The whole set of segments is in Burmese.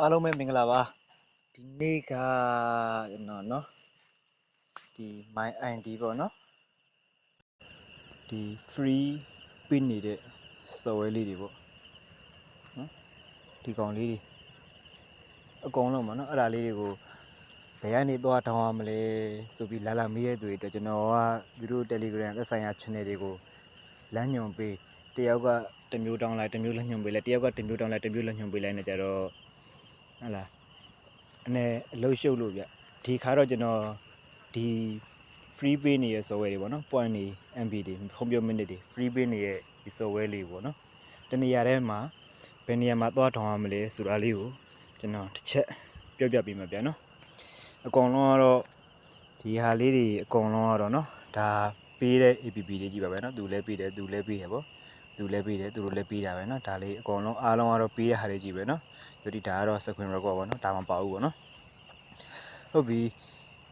အားလုံးပဲမင်္ဂလာပါဒီနေ့ကကျွန်တော်เนาะဒီ my id ပေါ့เนาะဒီ free ပေးနေတဲ့ software လေးတွေပေါ့เนาะဒီကောင်လေးတွေအကုန်လုံးပေါ့เนาะအဲ့ဒါလေးတွေကိုဘယ်ကနေသွားတောင်းရမလဲဆိုပြီးလာလာမေးရတဲ့တွေအတွက်ကျွန်တော်ကသူတို့ Telegram သက်ဆိုင်ရာ channel တွေကိုလမ်းညွှန်ပေး တယောက်ကတစ်မျိုးတောင်းလိုက်တစ်မျိုးလက်ညွှန်ပေးလိုက်တယောက်ကတစ်မျိုးတောင်းလိုက်တစ်မျိုးလက်ညွှန်ပေးလိုက်နေကြတော့ဟုတ်လားအနေအလုတ်ရှုပ်လို့ဗျဒီခါတော့ကျွန်တော်ဒီ free pay နေရဲ့ software တွေပေါ့နော် point နေ MB တွေ home minute တွေ free pay နေရဲ့ဒီ software လေးပေါ့နော်တနေရာထဲမှာဘယ်နေရာမှာသွားထောင်ရမလဲဆိုတာလေးကိုကျွန်တော်တစ်ချက်ပြောပြပေးမှာဗျာနော်အကောင်လုံးကတော့ဒီဟာလေးတွေအကောင်လုံးကတော့နော်ဒါပေးတဲ့ APP တွေကြည့်ပါပဲနော်သူလည်းပေးတယ်သူလည်းပေးတယ်ပေါ့ သူလည်းပေးတယ်သူတို့လည်းပေးတာပဲနော်ဒါလေးအကောင်လုံးအားလုံးကတော့ပေးတဲ့ဟာတွေကြည့်ပဲနော် ယတိဒါကတော့ screen record ပေါ့နော်ဒါမှမပါဘူးပေါ့နော်ဟုတ်ပြီ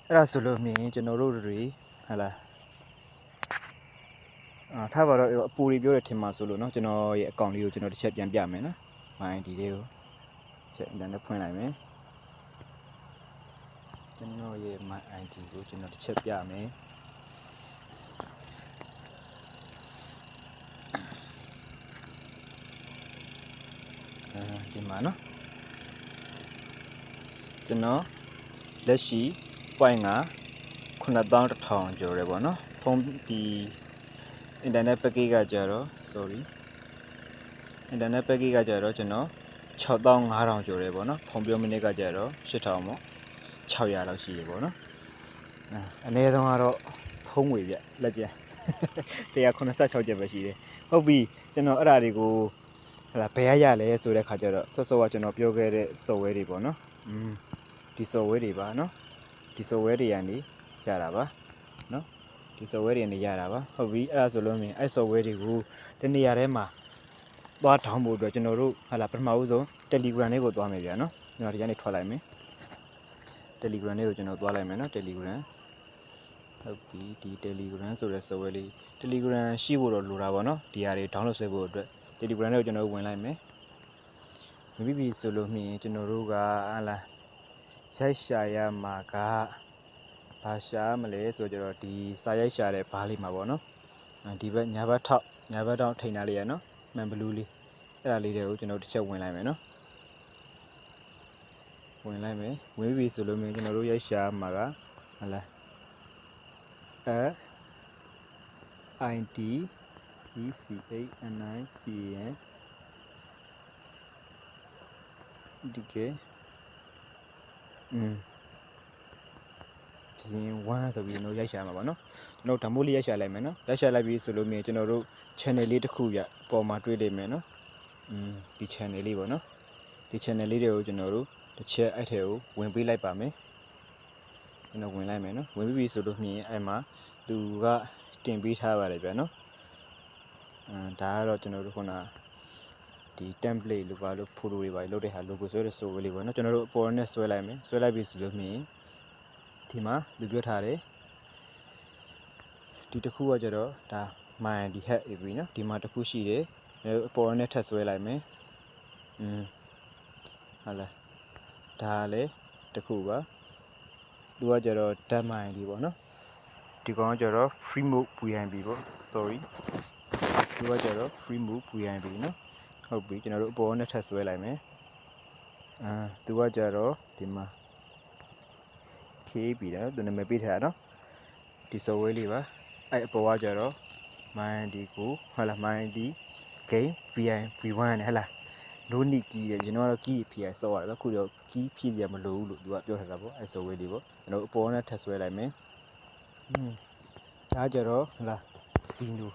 အဲ့ဒါဆိုလို့မြင်ကျွန်တော်တို့တွေဟာလာအာထားပါတော့အပူတွေပြောတဲ့ထင်မှာဆိုလို့เนาะကျွန်တော်ရဲ့အကောင့်လေးကိုကျွန်တော်တစ်ချက်ပြန်ပြမယ်နော် my ID လေးကိုချက် internet ဖွင့်လိုက်မယ်ကျွန်တော်ရဲ့ my ID ကိုကျွန်တော်တစ်ချက်ပြမယ် ဒီမှာနော်ကျွန်တော်လက်ရှိ point က9100ကျော်တယ်ပေါ့နော်ဖုန်းဒီ internet package ကကြတော့ sorry internet package ကကြတော့ကျွန်တော်6500ကျော်တယ်ပေါ့နော်ဖုန်းပြောမိနစ်ကကြတော့8000ပေါ့600လောက်ရှိတယ်ပေါ့နော်အဲအနည်းဆုံးကတော့ဖုန်းငွေပြလက်ကျန်186ကျပ်ပဲရှိတယ်ဟုတ်ပြီကျွန်တော်အဲ့ဒါတွေကို ဟလာဘယ်ရရလဲဆိုတဲ့ခါကျတော့ဆော့ဆော့ကကျွန်တော်ပြောခဲ့တဲ့ software တွေပေါ့နော်อืมဒီ software တွေပါနော်ဒီ software တွေကနေရတာပါနော်ဒီ software တွေနေရတာပါဟုတ်ပြီအဲ့ဒါဆိုလို့မြင်အဲ့ software တွေကိုတနေရာထဲမှာသွားထောင်းဖို့အတွက်ကျွန်တော်တို့ဟလာပထမဦးဆုံး Telegram လေးကိုသွားမယ်ဗျာနော်ကျွန်တော်ဒီကနေထွက်လိုက်မယ် Telegram လေးကိုကျွန်တော်သွားလိုက်မယ်နော် Telegram ဟုတ်ပြီဒီ Telegram ဆိုတဲ့ software လေး Telegram ရှိဖို့တော့လိုတာပေါ့နော်ဒီဟာတွေ download ဆွဲဖို့အတွက် Telegram လေးကိုကျွန်တော်ဝင်လိုက်မယ်မြပြီပြီဆိုလို့မြင်ကျွန်တော်တို့ကဟာလာရိုက်ရှာရမှာကဘာရှာမလဲဆိုတော့ကျတော့ဒီစာရိုက်ရှာတဲ့ဘားလေးမှာပေါ့နော်အဲဒီဘက်ညာဘက်ထောက်ညာဘက်ထောက်ထိန်တာလေးရနော်မှန်ဘလူးလေးအဲ့ဒါလေးတွေကိုကျွန်တော်တစ်ချက်ဝင်လိုက်မယ်နော်ဝင်လိုက်မယ်ဝင်ပြီဆိုလို့မျိုးကျွန်တော်တို့ရိုက်ရှာမှာကဟလာအဲ ID ECHNICN ဒီကေอืมပြင်1ဆိုပြီးကျွန်တော်ရိုက်ရှာမှာပါเนาะကျွန်တော်ဓာမိုးလေးရိုက်ရှာလိုက်မယ်เนาะရိုက်ရှာလိုက်ပြီဆိုလို့မြင်ကျွန်တော်တို့ channel လေးတစ်ခုပြပေါ်မှာတွေ့လိမ့်မယ်เนาะอืมဒီ channel လေးပေါ့เนาะဒီ channel လေးတွေကိုကျွန်တော်တို့တစ်ချက်အဲ့ထဲကိုဝင်ပေးလိုက်ပါမယ်ကျွန်တော်ဝင်လိုက်မယ်เนาะဝင်ပြီးပြီဆိုလို့မြင်အဲ့မှာသူကတင်ပေးထားပါတယ်ဗျာเนาะအဲ ဒါကတော့ကျွန်တော်တို့ခုနဒီ template လိုပါလို့ photo တွေပါလုပ်တဲ့ဟာ logo ဆွဲတဲ့ survey လေးပေါ့နော်ကျွန်တော်တို့အပေါ်နဲ့ဆွဲလိုက်မယ်ဆွဲလိုက်ပြီဆိုလို့မြင်ဒီမှာသူပြောထားတယ်ဒီတစ်ခုကကြတော့ဒါ my ဒီ head AV နော်ဒီမှာတစ်ခုရှိတယ်အပေါ်နဲ့ထပ်ဆွဲလိုက်မယ်อืมဟုတ်လားဒါလည်းတစ်ခုပါသူကကြတော့ deadline ဒီပေါ့နော်ဒီကောင်ကကြတော့ free mode PNB ပေါ့ sorry သူကကြတော့ free mode VNB เนาะဟုတ်ပြီကျွန်တော်တို့အပေါ်နဲ့ထပ်ဆွဲလိုက်မယ်အာသူကကြတော့ဒီမှာ KB တာသူနာမည်ပေးထားတာနော်ဒီ software လေးပါအဲ့အပေါ်ကကြတော့ MyID ကိုဟုတ်လား MyID game VI V1 နဲ့ဟုတ်လား no need key တယ်ကျွန်တော်ကတော့ key ဖြည့်ရဆော့ရတယ်ခုတော့ key ဖြည့်ရမလို့လို့သူကပြောထားတာပေါ့အဲ့ software လေးပေါ့ကျွန်တော်အပေါ်နဲ့ထပ်ဆွဲလိုက်မယ်ဟင်းဒါကြတော့ဟုတ်လား Zeno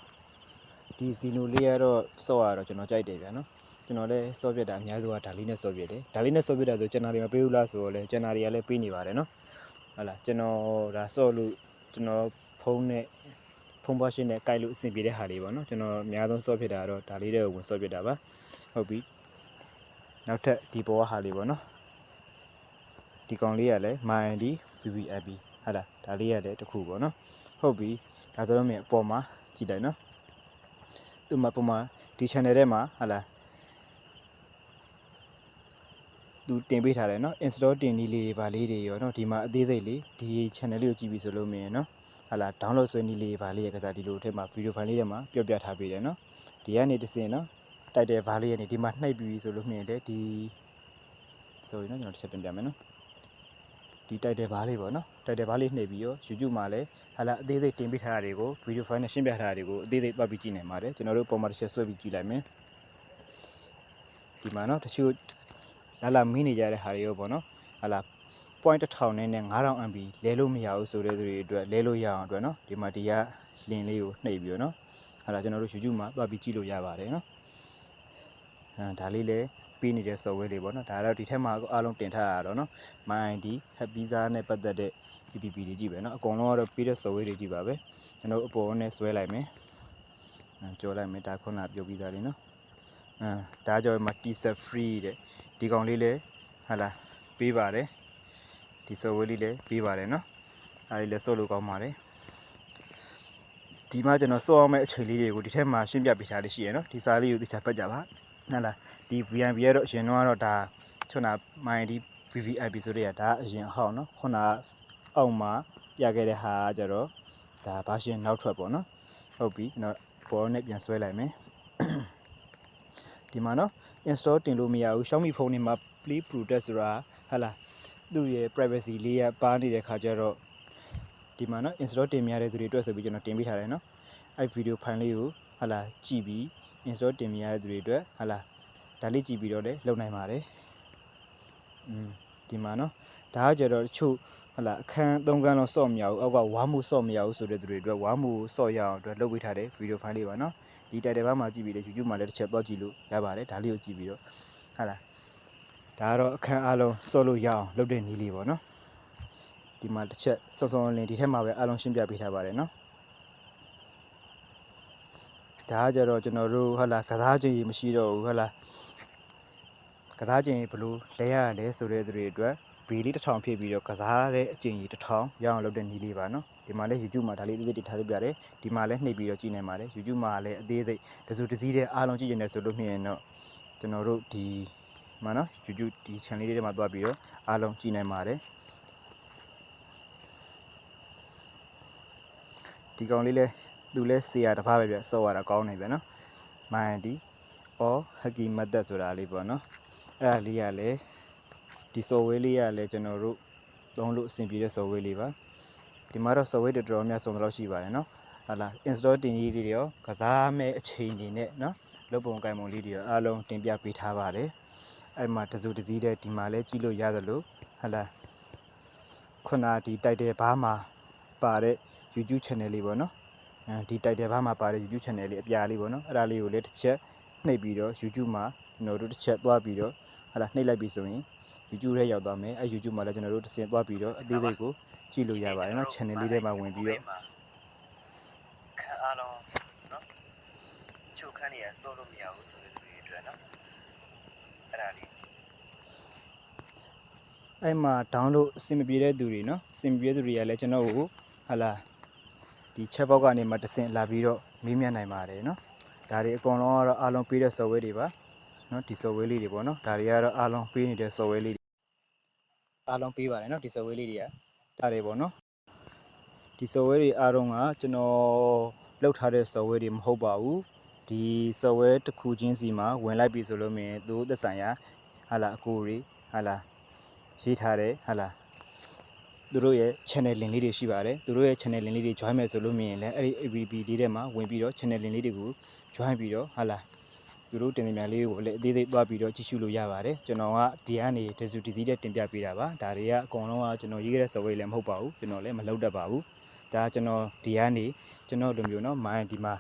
ဒီ Zeno လေးကတော့ဆော့ရတော့ကျွန်တော်ကြိုက်တယ်ဗျာနော်ကျွန်တော်လည်းဆော့ပြတ်တာအများစုကဒါလေးနဲ့ဆော့ပြတ်တယ်ဒါလေးနဲ့ဆော့ပြတ်တာဆိုကျွန်တော်တွေမပေးဘူးလားဆိုတော့လေကျွန်တော်တွေကလည်းပေးနေပါတယ်နော်ဟုတ်လားကျွန်တော်ဒါဆော့လို့ကျွန်တော်ဖုန်းနဲ့ဖုန်းပွားရှင်းနဲ့ကြိုက်လို့အဆင်ပြေတဲ့ဟာလေးပေါ့နော်ကျွန်တော်အများဆုံးဆော့ဖြစ်တာကတော့ဒါလေးတွေကိုဝင်ဆော့ပြတ်တာပါဟုတ်ပြီနောက်ထပ်ဒီပေါ်ကဟာလေးပေါ့နော်ဒီကောင်လေးကလည်း MyID VVIP ဟုတ်လားဒါလေးကလည်းတစ်ခုပေါ့နော်ဟုတ်ပြီဒါဆိုတော့မြင်အပေါ်မှာကြည့်လိုက်နော် သူ့မှာပုံမှာ ဒီ channel ထဲမှာဟာလာသူတင်ပေးထားတယ်เนาะ install တင်နည်းလေးတွေဗာလေးတွေရောเนาะဒီမှာအသေးစိတ်လေးဒီ channel လေးကိုကြည့်ပြီးဆိုလို့မြင်เนาะဟာလာ download ဆွဲနည်းလေးတွေဗာလေးရကစားဒီလိုထဲမှာ video file လေးထဲမှာပြောပြထားပေးတယ်เนาะဒီကနေတစ်စင်เนาะတိုက်တယ်ဗာလေးရနေဒီမှာနှိပ်ပြီးဆိုလို့မြင်တယ်ဒီ sorry เนาะကျွန်တော်တစ်ချက်ပြန်ပြမယ်เนาะဒီတိုက်တယ်ဗာလေးပေါ့เนาะ title bar လေးနှိပ်ပြီးတော့ YouTube မှာလည်းဟာလာအသေးစိတ်တင်ပြထားတာတွေကို video file နဲ့ရှင်းပြထားတာတွေကိုအသေးစိတ်ပတ်ပြီးကြည့်နိုင်ပါတယ်ကျွန်တော်တို့ပုံမှန်တစ်ချက်ဆွဲပြီးကြည့်လိုက်မယ်ဒီမှာနော်တချို့လာလာမင်းနေကြတဲ့ဟာတွေရောပေါ့နော်ဟာလာ point 1000နဲ့9000 MB လဲလို့မရဘူးဆိုတဲ့သူတွေအတွက်လဲလို့ရအောင်အတွက်နော်ဒီမှာဒီက link လေးကိုနှိပ်ပြီးတော့နော်ဟာလာကျွန်တော်တို့ YouTube မှာပတ်ပြီးကြည့်လို့ရပါတယ်နော်အဲဒါလေးလည်းပေးနေတဲ့ software တွေပေါ့နော်ဒါတော့ဒီထက်မှာအားလုံးတင်ထားတာတော့နော် MyID Happy Zar နဲ့ပတ်သက်တဲ့ PPP တွေကြည့်ပဲနော်အကုန်လုံးကတော့ပြီးတဲ့ software တွေကြည့်ပါပဲကျွန်တော်အပေါ်နဲ့ဆွဲလိုက်မယ်အဲကြော်လိုက်မယ်ဒါခုနပြောပြီးသားလေးနော်အဲဒါကြော်မှာ T-set free တဲ့ဒီကောင်လေးလည်းဟာလာပေးပါတယ်ဒီ software လေးလည်းပေးပါတယ်နော်ဒါလေးလည်းဆော့လို့ကောင်းပါတယ်ဒီမှာကျွန်တော်ဆော့အောင်မဲ့အချိန်လေးတွေကိုဒီထက်မှာရှင်းပြပေးထားလေးရှိရနော်ဒီစာလေးကိုသိချာဖတ်ကြပါဟုတ်လားဒီ VNB ကတော့အရင်တော့ကတော့ဒါခုန MyID VVIP ဆိုတဲ့ကဒါအရင်အဟောင်းနော်ခုန အောက်မှာပြခဲ့တဲ့ဟာကကြတော့ဒါဘာရှင်နောက်ထွက်ပေါ့နော်ဟုတ်ပြီကျွန်တော်ပေါ်နဲ့ပြန်ဆွဲလိုက်မယ်ဒီမှာနော် install တင်လို့မရဘူး Xiaomi ဖုန်းတွေမှာ Play Protect ဆိုတာဟာလားသူ့ရဲ့ privacy လေးရပါနေတဲ့ခါကျတော့ဒီမှာနော် install တင်မရတဲ့သူတွေအတွက်ဆိုပြီးကျွန်တော်တင်ပေးထားတယ်နော်အဲ့ video file လေးကိုဟာလားကြည့်ပြီး install တင်မရတဲ့သူတွေအတွက်ဟာလားဒါလေးကြည့်ပြီးတော့လည်းလုပ်နိုင်ပါတယ်อืมဒီမှာနော် ဒါကကြတော့တချို့ဟလာအခန်း၃ခန်းတော့စော့မရဘူးအောက်ကဝါမှုစော့မရဘူးဆိုတဲ့သူတွေအတွက်ဝါမှုစော့ရအောင်အတွက်လုပ်ပေးထားတဲ့ဗီဒီယိုဖိုင်လေးပါနော်ဒီ title ဘာမှာကြည့်ပြီးလေ YouTube မှာလည်းတစ်ချက်တော့ကြည့်လို့ရပါတယ်ဒါလေးကိုကြည့်ပြီးတော့ဟာလာဒါကတော့အခန်းအားလုံးစော့လို့ရအောင်လုပ်တဲ့နည်းလေးပေါ့နော်ဒီမှာတစ်ချက်စောစောလင်းဒီထက်မှာပဲအားလုံးရှင်းပြပေးထားပါတယ်နော်ဒါကကြတော့ကျွန်တော်တို့ဟာလာကစားချိန်မရှိတော့ဘူးဟာလာကစားချိန်ဘယ်လိုလဲရလဲဆိုတဲ့သူတွေအတွက် ဘီလေးတစ်ထောင်ဖြစ်ပြီးတော့ကစားတဲ့အကျင့်ကြီးတစ်ထောင်ရအောင်လုပ်တဲ့နည်းလေးပါနော်ဒီမှာလည်း YouTube မှာဒါလေးအသေးသေးထားလို့ပြတယ်ဒီမှာလည်းနှိပ်ပြီးတော့ကြည့်နိုင်ပါတယ် YouTube မှာလည်းအသေးစိတ်တစုတစည်းတဲ့အားလုံးကြည့်နေတယ်ဆိုလို့မြင်ရင်တော့ကျွန်တော်တို့ဒီမှာနော် YouTube ဒီ channel လေးတွေမှာသွားပြီးတော့အားလုံးကြည့်နိုင်ပါတယ်ဒီကောင်လေးလည်းသူလဲဆေးရတစ်ဖားပဲပြစော့ရတာကောင်းနေပြီနော်မိုင်ဒီအော်ဟကီမတ်တက်ဆိုတာလေးပေါ့နော်အဲ့ဒါလေးကလည်း ဒီ software လေးကလည်းကျွန်တော်တို့သုံးလို့အဆင်ပြေတဲ့ software လေးပါဒီမှာတော့ software တော်တော်များဆုံးတော့ရှိပါတယ်နော်ဟာလာ install တင်ကြီးလေးတွေရောကစားမဲ့အချိန်တွေနဲ့နော်လုပ်ပုံကိုင်ပုံလေးတွေရောအားလုံးတင်ပြပေးထားပါတယ်အဲ့မှာတစုတစည်းတဲ့ဒီမှာလဲကြည့်လို့ရသလိုဟာလာခုနဒီတိုက်တယ်ဘားမှာပါတဲ့ YouTube channel လေးပေါ့နော်အဲဒီ title ဘားမှာပါတဲ့ YouTube channel လေးအပြာလေးပေါ့နော်အဲ့ဒါလေးကိုလည်းတစ်ချက်နှိပ်ပြီးတော့ YouTube မှာကျွန်တော်တို့တစ်ချက်သွားပြီးတော့ဟာလာနှိပ်လိုက်ပြီဆိုရင် YouTube ထဲရောက်သွားမယ်အဲ YouTube မှာလည်းကျွန်တော်တို့တစ်စင်သွားပြီးတော့အသေးစိတ်ကိုကြည့်လို့ရပါတယ်နော် channel လေးထဲမှာဝင်ပြီးတော့ခန်းအားလုံးနော်ချုပ်ခန်းနေရစိုးလို့မရဘူးဆိုတဲ့လူတွေအတွက်နော်အဲ့ဒါလေးအဲ့မှာ download အဆင်မပြေတဲ့သူတွေနော်အဆင်မပြေတဲ့သူတွေကလည်းကျွန်တော်ကိုဟာလာဒီ chat box ကနေမှတစ်ဆင့်လာပြီးတော့မေးမြန်းနိုင်ပါတယ်နော်ဒါတွေအကုန်လုံးကတော့အားလုံးပေးတဲ့ software တွေပါ နော်ဒီ software လေးတွေပေါ့နော်ဒါတွေကတော့အားလုံးပေးနေတဲ့ software လေးတွေအားလုံးပေးပါတယ်နော်ဒီ software လေးတွေကဒါတွေပေါ့နော်ဒီ software တွေအားလုံးကကျွန်တော်လောက်ထားတဲ့ software တွေမဟုတ်ပါဘူးဒီ software တစ်ခုချင်းစီမှာဝင်လိုက်ပြီဆိုလို့မြင်သူသက်ဆိုင်ရာဟာလာအကိုတွေဟာလာရေးထားတယ်ဟာလားသူတို့ရဲ့ channel link လေးတွေရှိပါတယ်သူတို့ရဲ့ channel link လေးတွေ join မယ်ဆိုလို့မြင်ရင်လည်းအဲ့ဒီ ABB လေးထဲမှာဝင်ပြီးတော့ channel link လေးတွေကို join ပြီးတော့ဟာလား သူတို့တင်ပြများလေးကိုလည်းအသေးသေးသွားပြီးတော့ကြည့်ရှုလို့ရပါတယ်ကျွန်တော်ကဒီကနေ digital DC တဲ့တင်ပြပေးတာပါဒါတွေကအကုန်လုံးကကျွန်တော်ရေးခဲ့တဲ့ software လည်းမဟုတ်ပါဘူးကျွန်တော်လည်းမလုပ်တတ်ပါဘူးဒါကကျွန်တော်ဒီကနေကျွန်တော်လိုမျိုးเนาะမိုင်းဒီမှာ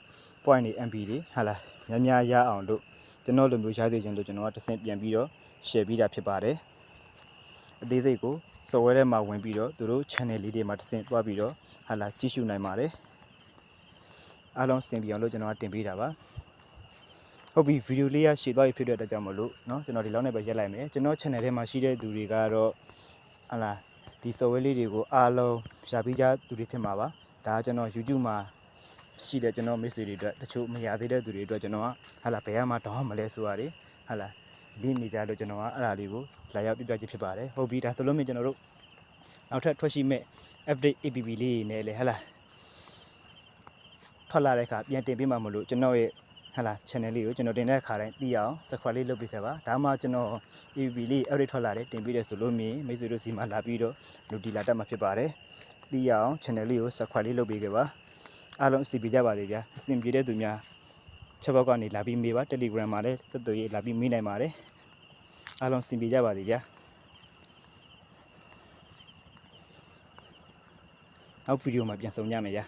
point တွေ MB တွေဟာလားများများရအောင်လို့ကျွန်တော်လိုမျိုးရသေးခြင်းလို့ကျွန်တော်ကတစ်ဆင့်ပြန်ပြီးတော့ share ပြီးတာဖြစ်ပါတယ် အသေးစိတ်ကို software ထဲမှာဝင်ပြီးတော့သူတို့ channel လေးတွေမှာတစ်ဆင့်တွားပြီးတော့ဟာလာကြည့်ရှုနိုင်ပါတယ်အားလုံးစင်ပြအောင်လို့ကျွန်တော်ကတင်ပေးတာပါ ဟုတ်ပြီဗီဒီယိုလေးရရှည်သွားပြီဖြစ်တဲ့အတွက်ကြောင့်မလို့เนาะကျွန်တော်ဒီလောက်နဲ့ပဲရက်လိုက်မယ်ကျွန်တော် channel ထဲမှာရှိတဲ့သူတွေကတော့ဟာလာဒီ software လေးတွေကိုအားလုံးရှာပြီးကြသူတွေဖြစ်မှာပါဒါကကျွန်တော် YouTube မှာ ရှိတဲ့ကျွန်တော်မိတ်ဆွေတွေအတွက်တချို့မရသေးတဲ့သူတွေအတွက်ကျွန်တော်ကဟာလာဘယ်မှာတောင်းမလဲဆိုရတယ်ဟာလာဒီနေကြလို့ကျွန်တော်ကအဲ့ဒါလေးကိုလာရောက်ပြပြချင်းဖြစ်ပါတယ်ဟုတ်ပြီဒါဆိုလို့မြင်ကျွန်တော်တို့နောက်ထပ်ထွက်ရှိမဲ့ update APP လေးနဲ့လေဟာလာထွက်လာတဲ့အခါပြန်တင်ပေးမှမလို့ကျွန်တော်ရဲ့ ဟာလာ channel လေးကိုကျွန်တော်တင်တဲ့အခါတိုင်းသိအောင် subscribe လေးလုပ်ပေးခဲ့ပါဒါမှကျွန်တော် APP လေး update ထွက်လာတယ်တင်ပေးတယ်ဆိုလို့မြင်မိတ်ဆွေတို့စီမှာလာပြီးတော့လူဒီလာတက်မှာဖြစ်ပါတယ်သိရအောင် channel လေးကို subscribe လေးလုပ်ပေးခဲ့ပါအားလုံးအစီပြေကြပါသေးဗျာအစီပြေတဲ့သူများချက်ဘောက်ကနေလာပြီးမေးပါ Telegram မှာလည်းသက်သွေးလာပြီးမေးနိုင်ပါတယ်အားလုံးအစီပြေကြပါသေးဗျာနောက်ဗီဒီယိုမှာပြန်ဆုံကြမယ်ဗျာ